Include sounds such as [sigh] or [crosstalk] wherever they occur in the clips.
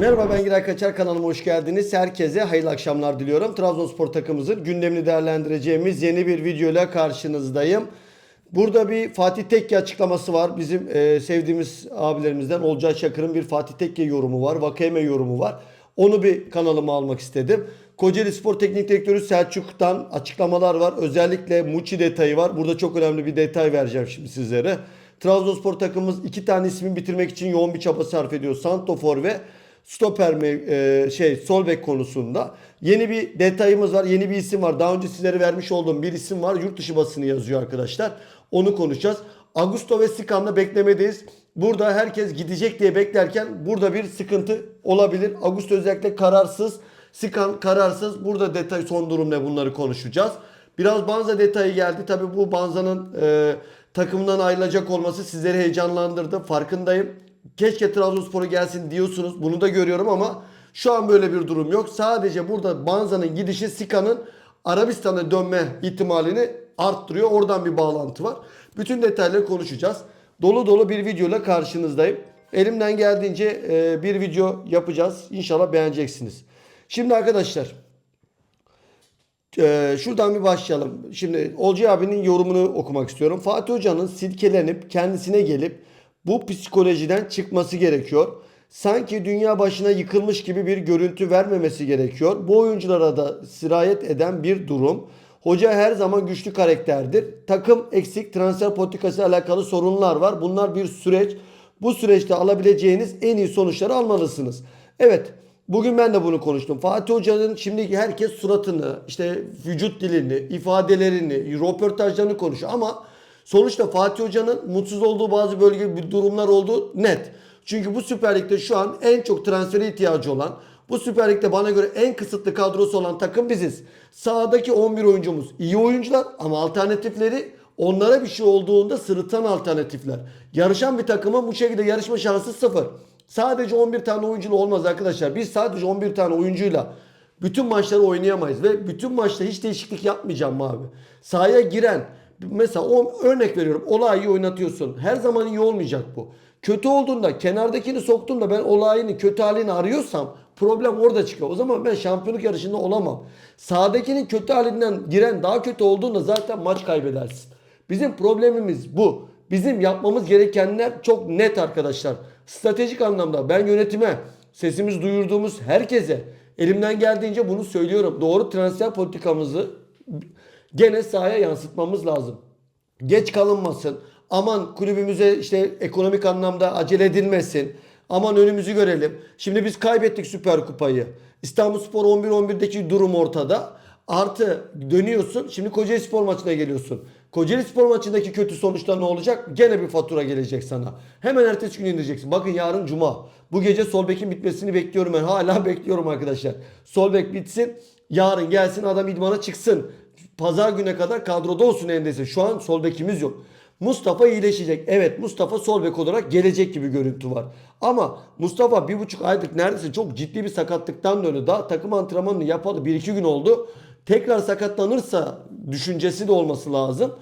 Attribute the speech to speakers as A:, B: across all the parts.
A: Merhaba ben Giray Kaçar kanalıma hoş geldiniz. Herkese hayırlı akşamlar diliyorum. Trabzonspor takımımızın gündemini değerlendireceğimiz yeni bir videoyla karşınızdayım. Burada bir Fatih Tekke açıklaması var. Bizim e, sevdiğimiz abilerimizden Olcay Çakır'ın bir Fatih Tekke yorumu var. Vakayeme yorumu var. Onu bir kanalıma almak istedim. Kocaeli Spor Teknik Direktörü Selçuk'tan açıklamalar var. Özellikle Muçi detayı var. Burada çok önemli bir detay vereceğim şimdi sizlere. Trabzonspor takımımız iki tane ismi bitirmek için yoğun bir çaba sarf ediyor. Santofor ve stoper e, şey sol bek konusunda yeni bir detayımız var. Yeni bir isim var. Daha önce sizlere vermiş olduğum bir isim var. Yurt dışı basını yazıyor arkadaşlar. Onu konuşacağız. Augusto ve Sikan'la beklemedeyiz. Burada herkes gidecek diye beklerken burada bir sıkıntı olabilir. Augusto özellikle kararsız. Sikan kararsız. Burada detay son durum ne bunları konuşacağız. Biraz Banza detayı geldi. Tabi bu Banza'nın e, takımdan ayrılacak olması sizleri heyecanlandırdı. Farkındayım. Keşke Trabzonspor'a gelsin diyorsunuz. Bunu da görüyorum ama şu an böyle bir durum yok. Sadece burada Banza'nın gidişi Sika'nın Arabistan'a dönme ihtimalini arttırıyor. Oradan bir bağlantı var. Bütün detayları konuşacağız. Dolu dolu bir videoyla karşınızdayım. Elimden geldiğince e, bir video yapacağız. İnşallah beğeneceksiniz. Şimdi arkadaşlar ee, şuradan bir başlayalım. Şimdi Olcay abinin yorumunu okumak istiyorum. Fatih Hoca'nın silkelenip kendisine gelip bu psikolojiden çıkması gerekiyor. Sanki dünya başına yıkılmış gibi bir görüntü vermemesi gerekiyor. Bu oyunculara da sirayet eden bir durum. Hoca her zaman güçlü karakterdir. Takım eksik transfer politikası alakalı sorunlar var. Bunlar bir süreç. Bu süreçte alabileceğiniz en iyi sonuçları almalısınız. Evet Bugün ben de bunu konuştum. Fatih Hoca'nın şimdi herkes suratını, işte vücut dilini, ifadelerini, röportajlarını konuşuyor. Ama sonuçta Fatih Hoca'nın mutsuz olduğu bazı bölge durumlar olduğu net. Çünkü bu Süper Lig'de şu an en çok transfere ihtiyacı olan, bu Süper Lig'de bana göre en kısıtlı kadrosu olan takım biziz. Sahadaki 11 oyuncumuz iyi oyuncular ama alternatifleri onlara bir şey olduğunda sırıtan alternatifler. Yarışan bir takımın bu şekilde yarışma şansı sıfır. Sadece 11 tane oyuncuyla olmaz arkadaşlar. Biz sadece 11 tane oyuncuyla bütün maçları oynayamayız ve bütün maçta hiç değişiklik yapmayacağım abi. Sahaya giren mesela o örnek veriyorum olayı oynatıyorsun. Her zaman iyi olmayacak bu. Kötü olduğunda kenardakini soktuğumda ben olayını kötü halini arıyorsam problem orada çıkıyor. O zaman ben şampiyonluk yarışında olamam. Sağdakinin kötü halinden giren daha kötü olduğunda zaten maç kaybedersin. Bizim problemimiz bu. Bizim yapmamız gerekenler çok net arkadaşlar. Stratejik anlamda ben yönetime sesimiz duyurduğumuz herkese elimden geldiğince bunu söylüyorum. Doğru transfer politikamızı gene sahaya yansıtmamız lazım. Geç kalınmasın. Aman kulübümüze işte ekonomik anlamda acele edilmesin. Aman önümüzü görelim. Şimdi biz kaybettik Süper Kupayı. İstanbulspor 11-11'deki durum ortada. Artı dönüyorsun. Şimdi Kocaeli Spor maçına geliyorsun. Kocaeli Spor maçındaki kötü sonuçlar ne olacak? Gene bir fatura gelecek sana. Hemen ertesi gün indireceksin. Bakın yarın cuma. Bu gece sol bekin bitmesini bekliyorum ben. Hala [laughs] bekliyorum arkadaşlar. Sol bek bitsin. Yarın gelsin adam idmana çıksın. Pazar güne kadar kadroda olsun endese. Şu an sol bekimiz yok. Mustafa iyileşecek. Evet Mustafa sol bek olarak gelecek gibi görüntü var. Ama Mustafa bir buçuk aylık neredeyse çok ciddi bir sakatlıktan döndü. Daha takım antrenmanını yapalı bir iki gün oldu. Tekrar sakatlanırsa düşüncesi de olması lazım.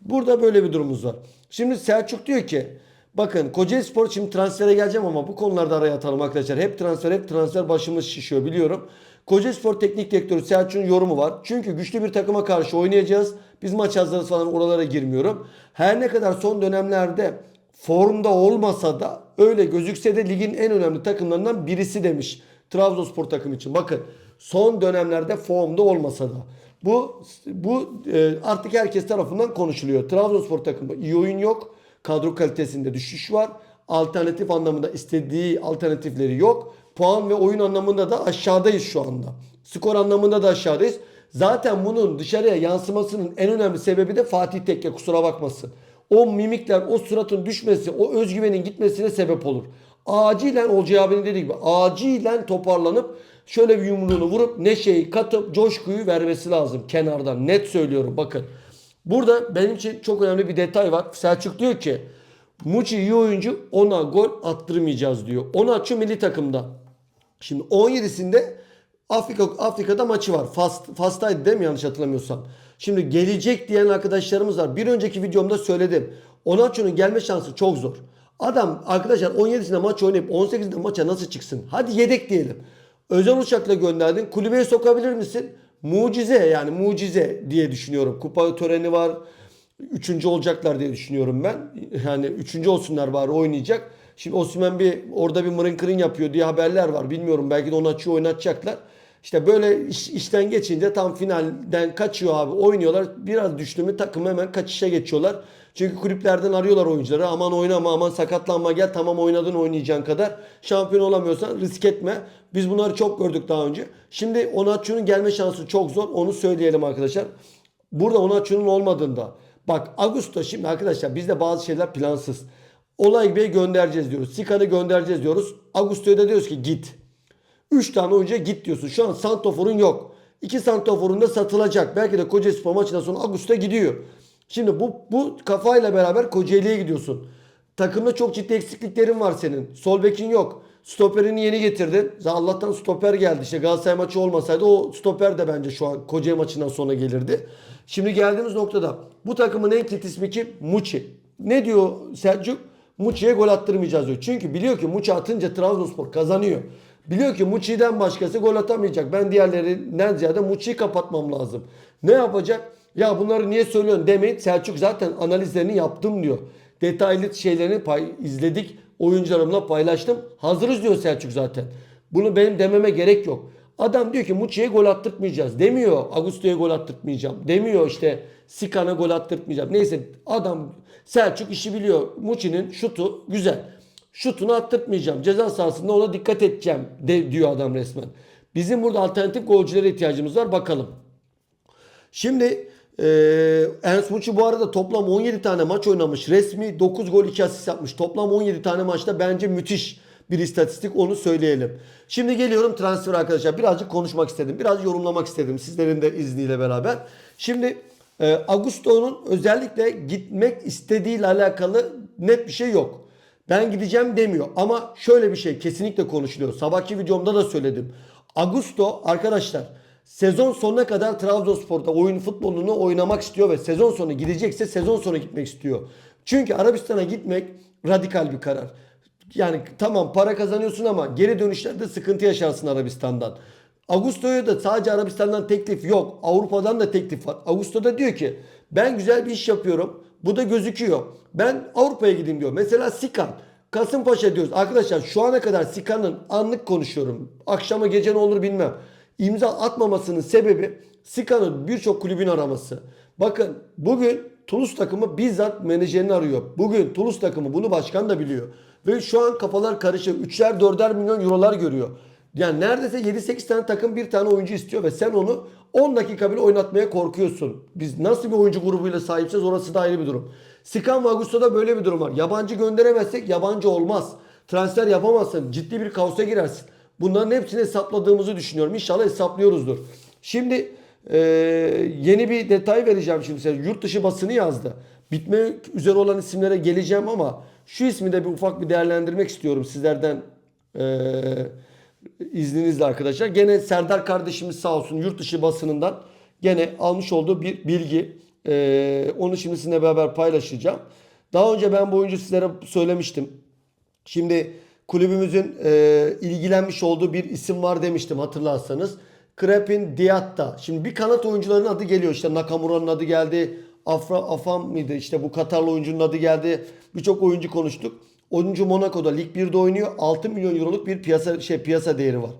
A: Burada böyle bir durumumuz var. Şimdi Selçuk diyor ki bakın Kocaeli Spor şimdi transfere geleceğim ama bu konularda araya atalım arkadaşlar. Hep transfer hep transfer başımız şişiyor biliyorum. Kocaeli Spor Teknik Direktörü Selçuk'un yorumu var. Çünkü güçlü bir takıma karşı oynayacağız. Biz maç hazırlığı falan oralara girmiyorum. Her ne kadar son dönemlerde formda olmasa da öyle gözükse de ligin en önemli takımlarından birisi demiş. Trabzonspor takım için. Bakın son dönemlerde formda olmasa da. Bu bu e, artık herkes tarafından konuşuluyor. Trabzonspor takımı iyi oyun yok. Kadro kalitesinde düşüş var. Alternatif anlamında istediği alternatifleri yok. Puan ve oyun anlamında da aşağıdayız şu anda. Skor anlamında da aşağıdayız. Zaten bunun dışarıya yansımasının en önemli sebebi de Fatih Tekke kusura bakmasın. O mimikler, o suratın düşmesi, o özgüvenin gitmesine sebep olur. Acilen Olcay abinin dediği gibi acilen toparlanıp şöyle bir yumruğunu vurup neşeyi katıp coşkuyu vermesi lazım kenardan. Net söylüyorum bakın. Burada benim için çok önemli bir detay var. Selçuk diyor ki Muçi iyi oyuncu ona gol attırmayacağız diyor. Onaçu milli takımda. Şimdi 17'sinde Afrika Afrika'da maçı var. Fas, Fas'taydı değil mi yanlış hatırlamıyorsam. Şimdi gelecek diyen arkadaşlarımız var. Bir önceki videomda söyledim. Onaçu'nun gelme şansı çok zor. Adam arkadaşlar 17'sinde maç oynayıp 18'de maça nasıl çıksın? Hadi yedek diyelim. Özel uçakla gönderdin. Kulübeye sokabilir misin? Mucize yani mucize diye düşünüyorum. Kupa töreni var. Üçüncü olacaklar diye düşünüyorum ben. Yani üçüncü olsunlar bari oynayacak. Şimdi Osimhen bir orada bir mırın kırın yapıyor diye haberler var. Bilmiyorum belki de onu açıyor oynatacaklar. İşte böyle iş, işten geçince tam finalden kaçıyor abi. Oynuyorlar. Biraz düştü mü takım hemen kaçışa geçiyorlar. Çünkü kulüplerden arıyorlar oyuncuları. Aman oynama aman sakatlanma gel tamam oynadın oynayacağın kadar. Şampiyon olamıyorsan risk etme. Biz bunları çok gördük daha önce. Şimdi Onatçı'nın gelme şansı çok zor. Onu söyleyelim arkadaşlar. Burada Onatçı'nın olmadığında. Bak Ağustos şimdi arkadaşlar bizde bazı şeyler plansız. Olay Bey göndereceğiz diyoruz. Sikan'ı göndereceğiz diyoruz. Ağustos'ta da diyoruz ki git. 3 tane oyuncuya git diyorsun. Şu an Santofor'un yok. 2 Santofor'un da satılacak. Belki de Kocaeli Spor maçından sonra Ağustos'ta gidiyor. Şimdi bu, bu kafayla beraber Kocaeli'ye gidiyorsun. Takımda çok ciddi eksikliklerin var senin. Sol bekin yok. Stoperini yeni getirdin. Allah'tan stoper geldi. İşte Galatasaray maçı olmasaydı o stoper de bence şu an Kocaeli maçından sonra gelirdi. Şimdi geldiğimiz noktada bu takımın en kilit ismi kim? Muçi. Ne diyor Selçuk? Muçi'ye gol attırmayacağız diyor. Çünkü biliyor ki Muçi atınca Trabzonspor kazanıyor. Biliyor ki Muçi'den başkası gol atamayacak. Ben diğerlerinden ziyade Muçi'yi kapatmam lazım. Ne yapacak? Ya bunları niye söylüyorsun demeyin. Selçuk zaten analizlerini yaptım diyor. Detaylı şeylerini pay, izledik. Oyuncularımla paylaştım. Hazırız diyor Selçuk zaten. Bunu benim dememe gerek yok. Adam diyor ki Muçi'ye gol attırtmayacağız. Demiyor Augusto'ya gol attırtmayacağım. Demiyor işte Sikan'a gol attırtmayacağım. Neyse adam Selçuk işi biliyor. Muçi'nin şutu güzel. Şutunu attırtmayacağım. Ceza sahasında ona dikkat edeceğim de, diyor adam resmen. Bizim burada alternatif golcülere ihtiyacımız var. Bakalım. Şimdi e, Ernst Muçi bu arada toplam 17 tane maç oynamış. Resmi 9 gol 2 asist yapmış. Toplam 17 tane maçta bence müthiş bir istatistik onu söyleyelim. Şimdi geliyorum transfer arkadaşlar. Birazcık konuşmak istedim. Biraz yorumlamak istedim sizlerin de izniyle beraber. Şimdi e, Augusto'nun özellikle gitmek istediğiyle alakalı net bir şey yok. Ben gideceğim demiyor ama şöyle bir şey kesinlikle konuşuluyor. Sabahki videomda da söyledim. Augusto arkadaşlar sezon sonuna kadar Trabzonspor'da oyun futbolunu oynamak istiyor ve sezon sonu gidecekse sezon sonu gitmek istiyor. Çünkü Arabistan'a gitmek radikal bir karar. Yani tamam para kazanıyorsun ama geri dönüşlerde sıkıntı yaşarsın Arabistan'dan. Augusto'ya da sadece Arabistan'dan teklif yok. Avrupa'dan da teklif var. Augusto da diyor ki ben güzel bir iş yapıyorum. Bu da gözüküyor. Ben Avrupa'ya gideyim diyor. Mesela Sikan. Kasımpaşa diyoruz. Arkadaşlar şu ana kadar Sikan'ın anlık konuşuyorum. Akşama gece ne olur bilmem. İmza atmamasının sebebi Sikan'ın birçok kulübün araması. Bakın bugün Toulouse takımı bizzat menajerini arıyor. Bugün Toulouse takımı bunu başkan da biliyor. Ve şu an kafalar karışık. 3'er 4'er milyon eurolar görüyor. Yani neredeyse 7-8 tane takım bir tane oyuncu istiyor ve sen onu 10 dakika bile oynatmaya korkuyorsun. Biz nasıl bir oyuncu grubuyla sahipsiz orası da ayrı bir durum. Sikan ve Augusto'da böyle bir durum var. Yabancı gönderemezsek yabancı olmaz. Transfer yapamazsın. Ciddi bir kaosa girersin. Bunların hepsini hesapladığımızı düşünüyorum. İnşallah hesaplıyoruzdur. Şimdi e, yeni bir detay vereceğim şimdi size. Yurt dışı basını yazdı. Bitmek üzere olan isimlere geleceğim ama şu ismi de bir ufak bir değerlendirmek istiyorum sizlerden e, izninizle arkadaşlar. Gene Serdar kardeşimiz sağ olsun yurt dışı basınından gene almış olduğu bir bilgi. E, onu şimdi sizinle beraber paylaşacağım. Daha önce ben bu oyuncu sizlere söylemiştim. Şimdi kulübümüzün e, ilgilenmiş olduğu bir isim var demiştim hatırlarsanız. Krepin Diatta. Şimdi bir kanat oyuncuların adı geliyor. İşte Nakamura'nın adı geldi. Afra Afam mıydı? İşte bu Katarlı oyuncunun adı geldi. Birçok oyuncu konuştuk. Oyuncu Monaco'da Lig 1'de oynuyor. 6 milyon euroluk bir piyasa şey piyasa değeri var.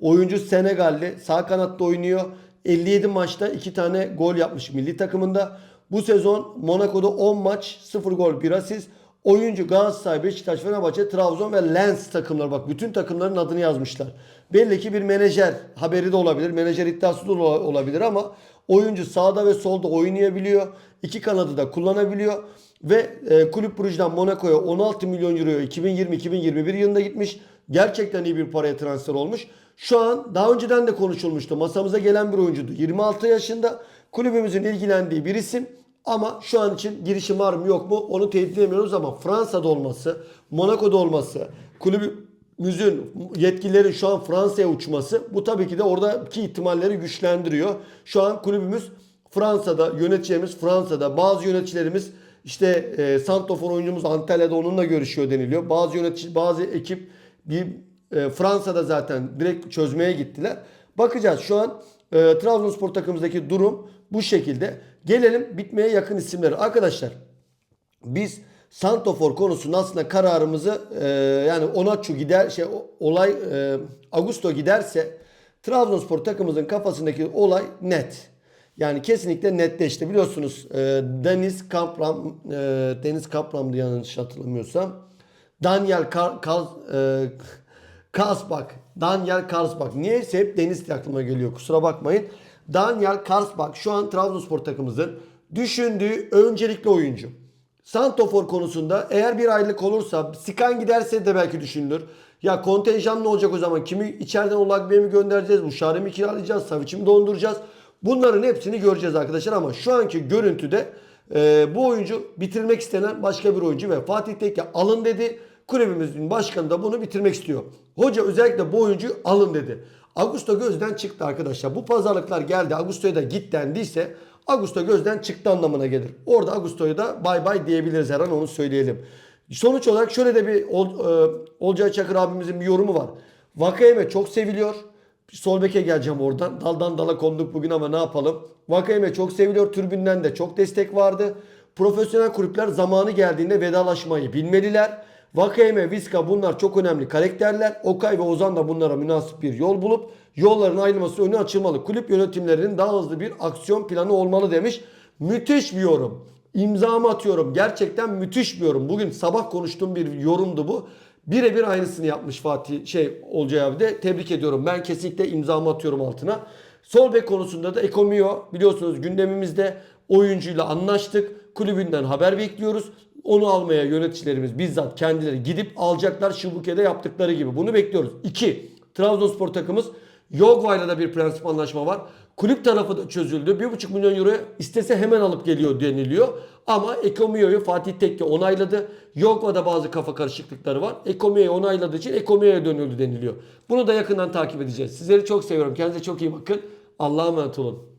A: Oyuncu Senegalli. Sağ kanatta oynuyor. 57 maçta 2 tane gol yapmış milli takımında. Bu sezon Monaco'da 10 maç 0 gol 1 asist. Oyuncu Galatasaray, Beşiktaş, Fenerbahçe, Trabzon ve Lens takımları bak bütün takımların adını yazmışlar. Belli ki bir menajer haberi de olabilir. Menajer iddiası da olabilir ama oyuncu sağda ve solda oynayabiliyor. İki kanadı da kullanabiliyor. Ve e, Kulüp Brugge'den Monaco'ya 16 milyon euro 2020-2021 yılında gitmiş. Gerçekten iyi bir paraya transfer olmuş. Şu an daha önceden de konuşulmuştu. Masamıza gelen bir oyuncuydu. 26 yaşında kulübümüzün ilgilendiği bir isim. Ama şu an için girişim var mı yok mu onu teyit edemiyoruz ama Fransa'da olması, Monaco'da olması, kulübümüzün yetkililerin şu an Fransa'ya uçması bu tabii ki de oradaki ihtimalleri güçlendiriyor. Şu an kulübümüz Fransa'da, yöneticilerimiz Fransa'da, bazı yöneticilerimiz İşte e, Santofor oyuncumuz Antalya'da onunla görüşüyor deniliyor. Bazı yönetici, bazı ekip bir e, Fransa'da zaten direkt çözmeye gittiler. Bakacağız şu an e, Trabzonspor takımımızdaki durum bu şekilde. Gelelim bitmeye yakın isimleri. Arkadaşlar biz Santofor konusunda aslında kararımızı e, yani Onaçu gider şey olay e, Augusto giderse Trabzonspor takımımızın kafasındaki olay net. Yani kesinlikle netleşti. Biliyorsunuz e, Deniz Kapram e, Deniz Kapram'dı yanlış hatırlamıyorsam. Daniel Kar, Kaz, e, Karsbak. Daniel Karsbak. Niyeyse hep Deniz diye aklıma geliyor. Kusura bakmayın. Daniel Karsbak şu an Trabzonspor takımımızın düşündüğü öncelikli oyuncu. Santofor konusunda eğer bir aylık olursa Sikan giderse de belki düşünülür. Ya kontenjan ne olacak o zaman? Kimi içeriden Olagbe'ye mi göndereceğiz? Muşari mi kiralayacağız? Savic'i mi donduracağız? Bunların hepsini göreceğiz arkadaşlar ama şu anki görüntüde e, bu oyuncu bitirmek istenen başka bir oyuncu ve Fatih Tekke alın dedi. Kulübümüzün başkanı da bunu bitirmek istiyor. Hoca özellikle bu oyuncuyu alın dedi. Augusto gözden çıktı arkadaşlar. Bu pazarlıklar geldi. Augusto'ya da git dendiyse Augusto gözden çıktı anlamına gelir. Orada Augusto'ya da bay bay diyebiliriz her an onu söyleyelim. Sonuç olarak şöyle de bir Ol, e, Olcay Çakır abimizin bir yorumu var. Vakayeme çok seviliyor. Sol geleceğim oradan. Daldan dala konduk bugün ama ne yapalım. Vakayeme çok seviliyor. Tribünden de çok destek vardı. Profesyonel kulüpler zamanı geldiğinde vedalaşmayı bilmeliler. Vakayeme, Viska bunlar çok önemli karakterler. Okay ve Ozan da bunlara münasip bir yol bulup yolların ayrılması önü açılmalı. Kulüp yönetimlerinin daha hızlı bir aksiyon planı olmalı demiş. Müthiş bir yorum. İmzamı atıyorum. Gerçekten müthiş bir yorum. Bugün sabah konuştuğum bir yorumdu bu. Birebir aynısını yapmış Fatih şey Olcay abi de. Tebrik ediyorum. Ben kesinlikle imzamı atıyorum altına. Sol bek konusunda da Ekomio biliyorsunuz gündemimizde oyuncuyla anlaştık. Kulübünden haber bekliyoruz. Onu almaya yöneticilerimiz bizzat kendileri gidip alacaklar Şubuke'de yaptıkları gibi. Bunu bekliyoruz. 2. Trabzonspor takımız Yogva'yla da bir prensip anlaşma var. Kulüp tarafı da çözüldü. 1,5 milyon euroya istese hemen alıp geliyor deniliyor. Ama Ekomio'yu Fatih Tekke onayladı. Yogva'da bazı kafa karışıklıkları var. Ekomio'yu onayladığı için Ekomio'ya dönüldü deniliyor. Bunu da yakından takip edeceğiz. Sizleri çok seviyorum. Kendinize çok iyi bakın. Allah'a emanet olun.